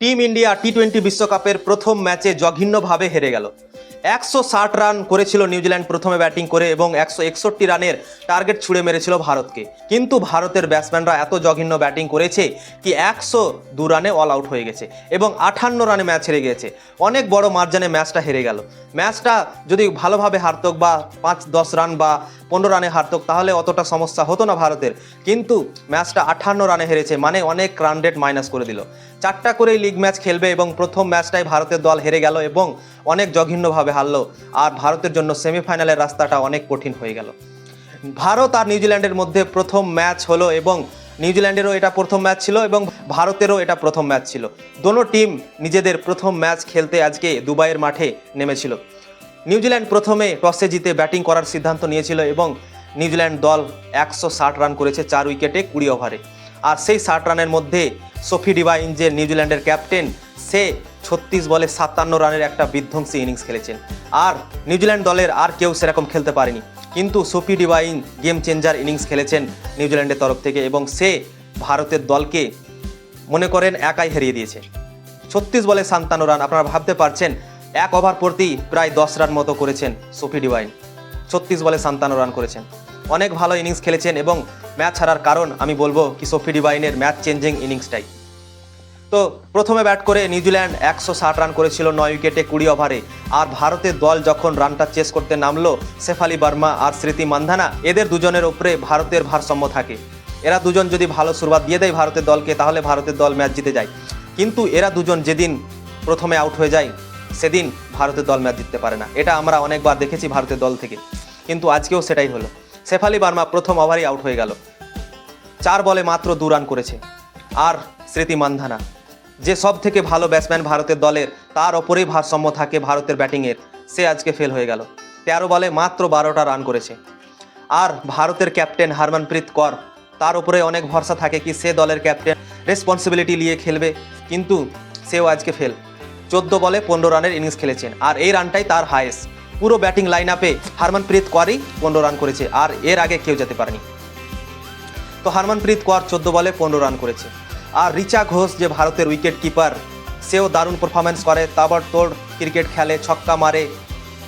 Team India T twenty বিশ্বকাপের প্রথম ম্যাচে জঘন্যভাবে হেরে গেল। একশো ষাট রান করেছিল নিউজিল্যান্ড প্রথমে ব্যাটিং করে এবং একশো একষট্টি রানের টার্গেট ছুড়ে মেরেছিল ভারতকে। কিন্তু ভারতের ব্যাটসম্যানরা এত জঘন্য ব্যাটিং করেছে কি একশো দু রানে অল আউট হয়ে গেছে এবং আঠান্ন রানে ম্যাচ হেরে গেছে অনেক বড় মার্জানে ম্যাচটা হেরে গেল। ম্যাচটা যদি ভালোভাবে হারতক বা পাঁচ দশ রান বা পনেরো রানে হারতক তাহলে অতটা সমস্যা হতো না ভারতের। কিন্তু ম্যাচটা আঠান্ন রানে হেরেছে মানে অনেক রান রেট মাইনাস করে দিল। চারটা করেই লিগ ম্যাচ খেলবে এবং প্রথম ম্যাচটাই ভারতের দল হেরে গেল এবং অনেক জঘন্যভাবে হারলো। আর ভারতের জন্য সেমিফাইনালের রাস্তাটা অনেক কঠিন হয়ে গেল। ভারত আর নিউজিল্যান্ডের মধ্যে প্রথম ম্যাচ হলো এবং নিউজিল্যান্ডেরও এটা প্রথম ম্যাচ ছিল এবং ভারতেরও এটা প্রথম ম্যাচ ছিল। দোনো টিম নিজেদের প্রথম ম্যাচ খেলতে আজকে দুবাইয়ের মাঠে নেমেছিল। নিউজিল্যান্ড প্রথমে টসে জিতে ব্যাটিং করার সিদ্ধান্ত নিয়েছিল এবং নিউজিল্যান্ড দল একশো ষাট রান করেছে চার উইকেটে কুড়ি ওভারে। আর সেই ষাট রানের মধ্যে সোফি ডিভাইন যে নিউজিল্যান্ডের ক্যাপ্টেন, সে ছত্রিশ বলে সাতান্ন রানের একটা বিধ্বংসী ইনিংস খেলেছেন। আর নিউজিল্যান্ড দলের আর কেউ সেরকম খেলতে পারেনি। কিন্তু Sophie Devine game changer innings খেলেছেন নিউজিল্যান্ডের তরফ থেকে এবং সে ভারতের দলকে মনে করেন একাই হারিয়ে দিয়েছে। ছত্রিশ বলে সান্তান্ন রান, আপনারা ভাবতে পারছেন এক ওভার প্রতি প্রায় দশ রান মতো করেছেন সোফি ডিভাইন। ছত্রিশ বলে সান্তান্ন রান করেছেন। অনেক ভালো ইনিংস খেলেছেন এবং ম্যাচ হারার কারণ আমি বলব কি সোফি ডিভাইনের ম্যাচ চেঞ্জিং ইনিংসটাই। তো প্রথমে ব্যাট করে নিউজিল্যান্ড একশো ষাট রান করেছিল নয় উইকেটে কুড়ি ওভারে। আর ভারতের দল যখন রানটা চেস করতে নামলো, শেফালি বার্মা আর স্মৃতি মান্ধানা, এদের দুজনের ওপরে ভারতের ভারসাম্য থাকে। এরা দুজন যদি ভালো শুরুয়াত দিয়ে দেয় ভারতের দলকে, তাহলে ভারতের দল ম্যাচ জিতে যায়। কিন্তু এরা দুজন যেদিন প্রথমে আউট হয়ে যায় সেদিন ভারতের দল ম্যাচ জিততে পারে না। এটা আমরা অনেকবার দেখেছি ভারতের দল থেকে। কিন্তু আজকেও সেটাই হলো। শেফালি বার্মা প্রথম ওভারই আউট হয়ে গেল। চার বলে মাত্র দু রান করেছে। আর স্মৃতি মান্ধানা, যে সব থেকে ভালো ব্যাটসম্যান ভারতের দলের, তার ওপরেই ভারসাম্য থাকে ভারতের ব্যাটিংয়ের সে আজকে ফেল হয়ে গেল। তেরো বলে মাত্র বারোটা রান করেছে। আর ভারতের ক্যাপ্টেন হারমানপ্রীত কর, তার উপরে অনেক ভরসা থাকে কি সে দলের ক্যাপ্টেন রেসপন্সিবিলিটি নিয়ে খেলবে। কিন্তু সেও আজকে ফেল চোদ্দ বলে পনেরো রানের ইনিংস খেলেছেন। আর এই রানটাই তার হায়েস্ট পুরো ব্যাটিং লাইন আপে হারমানপ্রীত করই পনেরো রান করেছে, আর এর আগে কেউ যেতে পারেনি। তো হারমানপ্রীত কর চোদ্দ বলে পনেরো রান করেছে। আর রিচা ঘোষ, যে ভারতের উইকেট কিপার সেও দারুণ পারফরমেন্স করে। তোর ক্রিকেট খেলে, ছক্কা মারে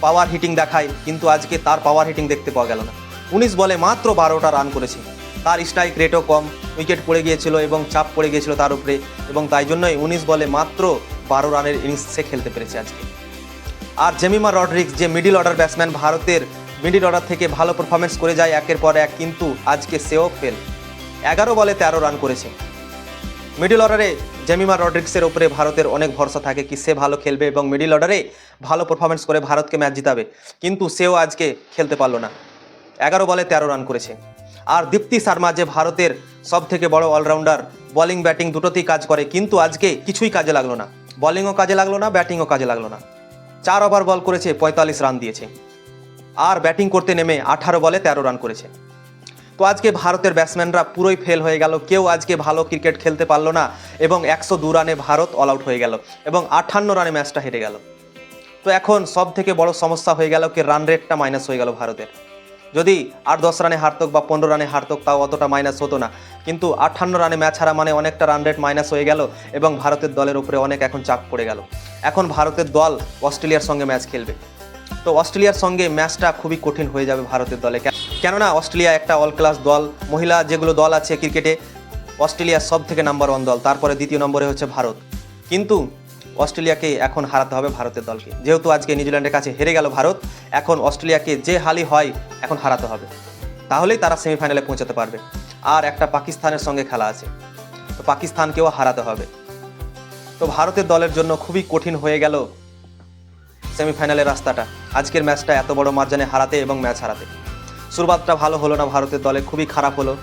পাওয়ার হিটিং দেখায়, কিন্তু আজকে তার পাওয়ার হিটিং দেখতে পাওয়া গেল না। উনিশ বলে মাত্র বারোটা রান করেছে। তার স্ট্রাইক রেটও কম উইকেট পড়ে গিয়েছিল এবং চাপ পড়ে গিয়েছিল তার উপরে। এবং তাই জন্যই উনিশ বলে মাত্র বারো রানের ইনিংস খেলতে পেরেছে আজকে। আর জেমিমা রডরিক্স যে মিডিল অর্ডার ব্যাটসম্যান ভারতের মিডিল অর্ডার থেকে ভালো পারফরমেন্স করে যায়, একের পর এক কিন্তু আজকে সেও ফেল এগারো বলে তেরো রান করেছে। মিডিল অর্ডারে জেমিমা রডরিক্সের উপরে ভারতের অনেক ভরসা থাকে কি সে ভালো খেলবে এবং মিডিল অর্ডারে ভালো পারফরমেন্স করে ভারতকে ম্যাচ জিতাবে। কিন্তু সেও আজকে খেলতে পারল না। এগারো বলে তেরো রান করেছে। আর দীপ্তি শর্মা, যে ভারতের সব থেকে বড় অলরাউন্ডার বোলিং ব্যাটিং দুটোতেই কাজ করে, কিন্তু আজকে কিছুই কাজে লাগল না। বোলিংও কাজে লাগল না ব্যাটিংও কাজে লাগল না। চার ওভার বল করেছে, পঁয়তাল্লিশ রান দিয়েছে। আর ব্যাটিং করতে নেমে আঠারো বলে তেরো রান করেছে। তো আজকে ভারতের ব্যাটসম্যানরা পুরোই ফেল হয়ে গেল। কেউ আজকে ভালো ক্রিকেট খেলতে পারল না এবং একশো দু রানে ভারত অল আউট হয়ে গেল এবং আটান্ন রানে ম্যাচটা হেরে গেল। তো এখন সব থেকে বড় সমস্যা হয়ে গেল কি রান রেটটা মাইনাস হয়ে গেল ভারতের। যদি আট, দশ রানে হারতক বা পনেরো রানে হারতক, তাও অতটা মাইনাস হতো না। কিন্তু আটান্ন রানে ম্যাচ হারা মানে অনেকটা রান রেট মাইনাস হয়ে গেল এবং ভারতের দলের উপরে অনেক এখন চাপ পড়ে গেল। এখন ভারতের দল অস্ট্রেলিয়ার সঙ্গে ম্যাচ খেলবে। তো অস্ট্রেলিয়ার সঙ্গে ম্যাচটা খুবই কঠিন হয়ে যাবে ভারতের দলে। কেন- কেননা অস্ট্রেলিয়া একটা অল ক্লাস দল, মহিলা যেগুলো দল আছে ক্রিকেটে অস্ট্রেলিয়ার সব থেকে নাম্বার ওয়ান দল, তারপরে দ্বিতীয় নম্বরে হচ্ছে ভারত। কিন্তু অস্ট্রেলিয়াকে এখন হারাতে হবে ভারতের দলকে। যেহেতু আজকে নিউজিল্যান্ডের কাছে হেরে গেল ভারত, এখন অস্ট্রেলিয়াকে যে হালি হয় এখন হারাতে হবে। তাহলেই তারা সেমিফাইনালে পৌঁছাতে পারবে। আর একটা পাকিস্তানের সঙ্গে খেলা আছে। তো পাকিস্তানকেও হারাতে হবে। তো ভারতের দলের জন্য খুবই কঠিন হয়ে গেল সেমিফাইনালের রাস্তাটা। আজকের ম্যাচটা এত বড় মার্জানে হারাতে এবং ম্যাচ হারাতে। শুরুয়াতটা ভালো হলো না ভারতের দলে, খুবই খারাপ হলো।